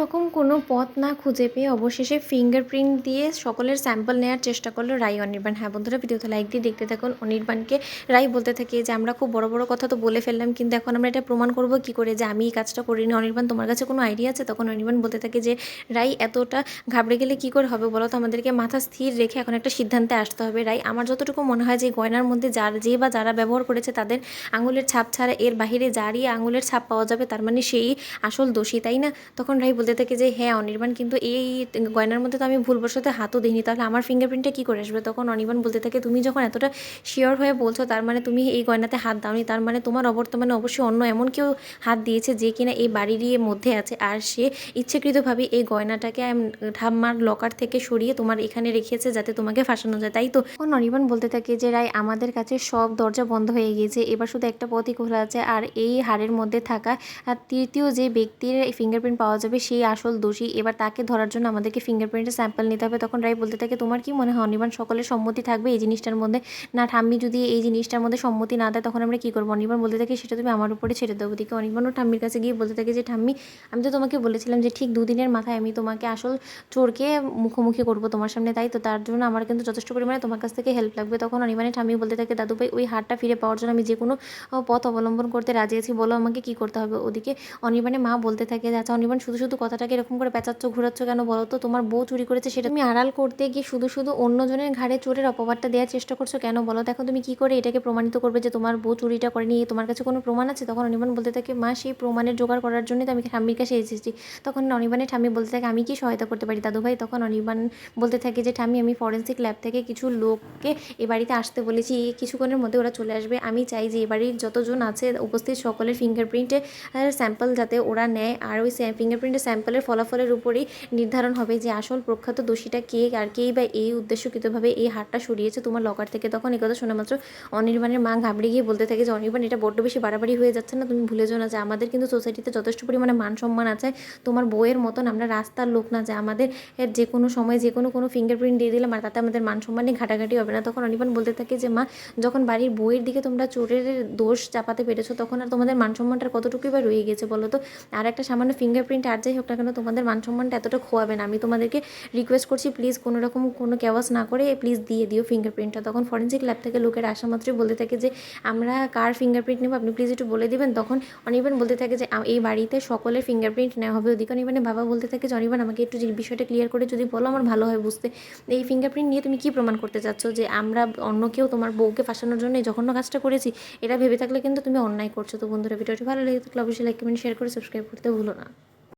রকম কোনো পথ না খুঁজে পেয়ে অবশেষে ফিঙ্গারপ্রিন্ট দিয়ে সকলের স্যাম্পল নেওয়ার চেষ্টা করল রাই অনির্বাণ। হ্যাঁ বন্ধুরা, ভিডিওতে লাইক দিয়ে দেখতে থাকুন। অনির্বাণকে রাই বলতে থাকে যে, আমরা খুব বড় বড় কথা তো বলে ফেললাম, কিন্তু এখন আমরা এটা প্রমাণ করব কি করে যে আমি এই কাজটা করিনি। অনির্বাণ, তোমার কাছে কোনো আইডিয়া আছে? তখন অনির্বাণ বলতে থাকে যে, রাই এতটা ঘাবড়ে গেলে কি করে হবে বলো তো? আমাদেরকে মাথা স্থির রেখে এখন একটা সিদ্ধান্তে আসতে হবে। রাই, আমার যতটুকু মনে হয় যে গয়নার মধ্যে যার যে বা যারা ব্যবহার করেছে তাদের আঙুলের ছাপ ছাড়া এর বাইরে যারই আঙুলের ছাপ পাওয়া যাবে, তার মানে সেই আসল দোষী, তাই না? তখন রাই বলতে থাকে যে হ্যাঁ অনির্বাণ কিন্তু এই গয়নার মধ্যে তো আমি ভুলবশত হাতও দিইনি। তাহলে আমার ফিঙ্গারপ্রিন্টটা কী করে আসবে? তখন অনির্বাণ বলতে থাকে, তুমি যখন এতটা শিওর হয়ে বলছো, তার মানে তুমি এই গয়নাতে হাত দাওনি। তার মানে তোমার অবর্তমানে অবশ্যই অন্য এমন কেউ হাত দিয়েছে যে কিনা এই বাড়িরই মধ্যে আছে। আর সে ইচ্ছাকৃতভাবে এই গয়নাটাকে ঠাম্মার লকার থেকে সরিয়ে তোমার এখানে রেখেছে যাতে তোমাকে ফাঁসানো যায়। তাই তো? তখন অনির্বাণ বলতে থাকে যে, রায়, আমাদের কাছে সব দরজা বন্ধ হয়ে গিয়েছে। এবার শুধু একটা পথই খোলা আছে। আর এই হাড়ের মধ্যে থাকা তৃতীয় যে ব্যক্তির ফিঙ্গারপ্রিন্ট পাওয়া যাবে সেই আসল দোষী, এবার তাকে ধরার জন্য আমাদেরকে ফিঙ্গারপ্রিন্টের স্যাম্পল নিতে হবে। তখন রায় বলতে থাকে, তোমার কি মনে হয় অনির্বাণ সকলের সম্মতি থাকবে এই জিনিসটার মধ্যে? না, ঠাম্মি যদি এই জিনিসটার মধ্যে সম্মতি না দেয়, তখন আমরা কী করব? অনির্বাণ বলতে থাকি, সেটা তুমি আমার উপরে ছেড়ে দেবো দিকে অনির্বাণ ও ঠাম্মির কাছে গিয়ে বলতে থাকে যে, ঠাম্মি, আমি তো তোমাকে বলেছিলাম যে, ঠিক দুদিনের মাথায় আমি তোমাকে আসল চোরকে মুখোমুখি করব তোমার সামনে, তাই তো? তার জন্য আমার কিন্তু যথেষ্ট পরিমাণে তোমার কাছ থেকে হেল্প লাগবে। তখন অনির্বাণের ঠাম্মি বলতে থাকে, দাদু ভাই, ওই হারটা ফিরে পাওয়ার জন্য আমি যে কোনো পথ অবলম্বন করতে রাজি আছি। বলো আমাকে কী করতে হবে? ওদিকে অনির্বাণের মা বলতে থাকে আচ্ছা অনির্বাণ, শুধু শুধু কথাটাকে এরকম করে পেঁচাচ্ছ, ঘুরাচ্ছ কেন বলো তো? তোমার বউ চুরি করেছে সেটা তুমি আড়াল করতে গিয়ে শুধু শুধু অন্যজনের ঘাড়ে চোরের অপবাদটা দেওয়ার চেষ্টা করছ কেন বলো? দেখো তুমি কি করে এটাকে প্রমাণিত করবে যে তোমার বউ চুরিটা করেনি? তোমার কাছে কোনো প্রমাণ আছে? তখন অনির্বাণ বলতে থাকে, মা, সেই প্রমাণের জোগাড় করার জন্যই তো আমি ঠাম্মির কাছে এসেছি। তখন অনির্বাণের ঠাম্মি বলতে থাকে, আমি কি সহায়তা করতে পারি দাদু ভাই? তখন অনির্বাণ বলতে থাকে যে, ঠাম্মি, আমি ফরেন্সিক ল্যাব থেকে কিছু লোককে এ বাড়িতে আসতে বলেছি। কিছুক্ষণের মধ্যে ওরা চলে আসবে। আমি চাই যে এ বাড়ির যতজন আছে, উপস্থিত সকলের ফিঙ্গারপ্রিন্টে স্যাম্পল যাতে ওরা নেয়। আর ওই ফিঙ্গারপ্রিন্টের স্যাম্পলের ফলাফলের উপরেই নির্ধারণ হবে যে আসল প্রখ্যাত দোষীটা কে আর কেই বা এই উদ্দেশ্যকৃতভাবে এই হারটা সরিয়েছে। তোমার লকার থেকে তখন এই কথা শোনা মাত্র অনির্বাণের মা ঘাবড়ে গিয়ে বলতে থাকে যে, অনির্বাণ, এটা বড্ড বেশি বাড়াবাড়ি হয়ে যাচ্ছে না? তুমি ভুলে যাও না যে আমাদের কিন্তু সোসাইটিতে যথেষ্ট পরিমাণে মান সম্মান আছে। তোমার বইয়ের মতন আমরা রাস্তার লোক না যে আমাদের যে কোনো সময় যে কোনো কোনো ফিঙ্গারপ্রিন্ট দিয়ে দিলাম আর তাতে আমাদের মান সম্মানে ঘাটাঘাটি হবে না। তখন অনির্বাণ বলতে থাকে যে, মা, যখন বাড়ির বইয়ের দিকে তোমরা চোরের দোষ চাপাতে পেরেছ, তখন আর তোমাদের মান সম্মানটা কতটুকুই বা রয়ে গেছে বলো তো? আর একটা সামান্য ফিঙ্গারপ্রিন্ট আর যাই হোক না কেন তোমাদের মান সম্মানটা এতটা খোয়াবে না? আমি তোমাদেরকে রিকোয়েস্ট করছি প্লিজ কোনো রকম কোনো ক্যাওয়াস না করে প্লিজ দিয়ে দিও ফিঙ্গারপ্রিন্টটা তখন ফরেন্সিক ল্যাব থেকে লোকের আসা মাত্রই বলতে থাকে যে, আমরা কার ফিঙ্গারপ্রিন্ট নেব? আপনি প্লিজ একটু বলে দেবেন। তখন অনির্বাণ বলতে থাকে যে এই বাড়িতে সকলের ফিঙ্গারপ্রিন্ট নেওয়া হবে। ওদিকে অনির্বাণের বাবা বলতে থাকে যে, অনির্বাণ, আমাকে একটু বিষয়টা ক্লিয়ার করে যদি বলো, আমার ভালো হয় বুঝতে। এই ফিঙ্গারপ্রিন্ট নিয়ে তুমি কি প্রমাণ করতে চাচ্ছ? যে, আমরা অন্য কেউ তোমার বউকে ফাঁসানোর জন্য জঘন্য কাজটা করেছি? এটা ভেবে থাকলে কিন্তু তুমি অন্যায় করছ। তো বন্ধুরা, ভিডিওটি ভালো লেগে থাকলে অবশ্যই লাইক কমেন্ট শেয়ার করে সাবস্ক্রাইব করতে ভুলো না।